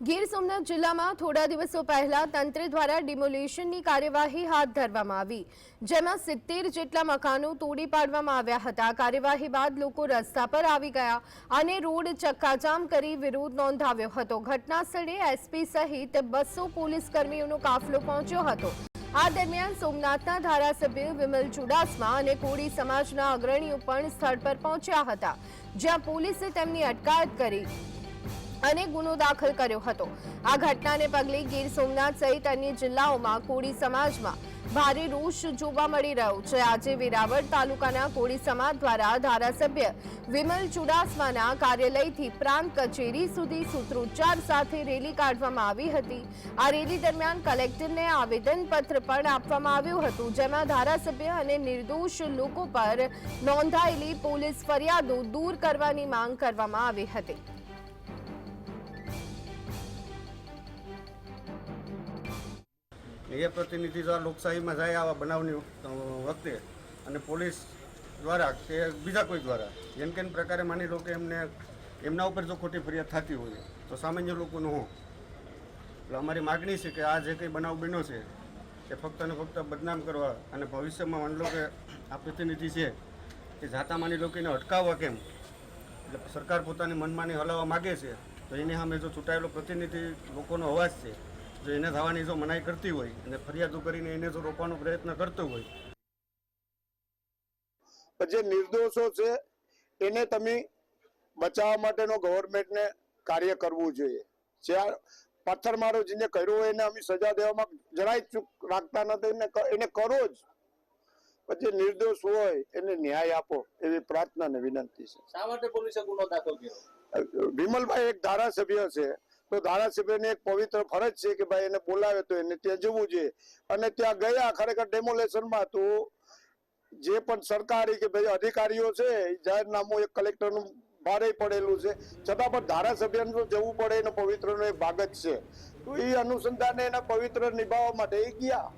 ગીર સોમનાથ જિલ્લામાં થોડા દિવસો પહેલા તંત્ર દ્વારા ડિમોલેશનની કાર્યવાહી હાથ ધરવામાં આવી, જેમાં સિત્તેર જેટલા મકાનો તોડી પાડવામાં આવ્યા હતા. કાર્યવાહી બાદ લોકો રસ્તા પર આવી ગયા અને રોડ ચક્કાજામ કરી વિરોધ નોંધાવ્યો હતો. ઘટના સ્થળે એસપી સહિત બસો પોલીસ કર્મીઓનો કાફલો પહોંચ્યો હતો. આ દરમિયાન સોમનાથના ધારાસભ્ય વિમલ ચુડાસમા અને કોળી સમાજના અગ્રણીઓ પણ સ્થળ પર પહોંચ્યા હતા, જ્યાં પોલીસે તેમની અટકાયત કરી અને ગુનો દાખલ કર્યો હતો. આ ઘટનાને પગલે ગીર સોમનાથ સહિત અન્ય જિલ્લાઓમાં કોળી સમાજમાં ભારે રોષ જોવા મળી રહ્યો છે. આજે વેરાવળ તાલુકાના કોળી સમાજ દ્વારા ધારાસભ્ય વિમલ ચુડાસમાના કાર્યાલયથી પ્રાંત કચેરી સુધી સૂત્રોચ્ચાર સાથે રેલી કાઢવામાં આવી હતી. આ રેલી દરમિયાન કલેક્ટરને આવેદનપત્ર પણ આપવામાં આવ્યું હતું, જેમાં ધારાસભ્ય અને નિર્દોષ લોકો પર નોંધાયેલી પોલીસ ફરિયાદો દૂર કરવાની માંગ કરવામાં આવી હતી. એ પ્રતિનિધિ દ્વારા લોકશાહીમાં જાય આવા બનાવની વખતે અને પોલીસ દ્વારા કે બીજા કોઈ દ્વારા. જેમ કેમ પ્રકારે માની લો કે એમને, એમના ઉપર જો ખોટી ફરિયાદ થતી હોય, તો સામાન્ય લોકોનું હું. એટલે અમારી માગણી છે કે આ જે કંઈ બનાવ બન્યો છે, એ ફક્ત અને ફક્ત બદનામ કરવા અને ભવિષ્યમાં માની લો કે આ પ્રતિનિધિ છે કે જાતા માની લો કે એને અટકાવવા કેમ? એટલે સરકાર પોતાની મનમાની હલાવવા માગે છે, તો એની સામે જો ચૂંટાયેલો પ્રતિનિધિ લોકોનો અવાજ છે જો એને થવાની જો મનાઈ કરતી હોય અને ફરિયાદો કરીને એને જો રોકવાનો પ્રયત્ન કરતો હોય. જે નિર્દોષો છે એને તમે બચાવવા માટેનો ગવર્મેન્ટને કાર્ય કરવું જોઈએ. જ્યાં પથ્થરમારો જેને કર્યો હોય એને અમે સજા દેવામાં જરાય ચૂક રાખતા નથી. એને એને કરો જ. પછી નિર્દોષ હોય એને ન્યાય આપો એવી પ્રાર્થના ને વિનંતી છે. શા માટે પોલીસે ગુનો દાખલ કર્યો? વિમલભાઈ એક ધારાસભ્ય છે. તો ધારાસભ્યની એક પવિત્ર ફરજ છે કે ભાઈ એને બોલાવે તો એને ત્યાં જવું જોઈએ અને ત્યાં ગયા, ખરેખર ડેમોલેશનમાં તો જે પણ સરકારી કે ભાઈ અધિકારીઓ છે જાહેરનામું એક કલેક્ટરનું ભારે પડેલું છે. છતાં પણ ધારાસભ્યને જવું પડે એનો પવિત્રનો એક ભાગ જ છે. તો એ અનુસંધાને એના પવિત્ર નિભાવવા માટે એ ગયા.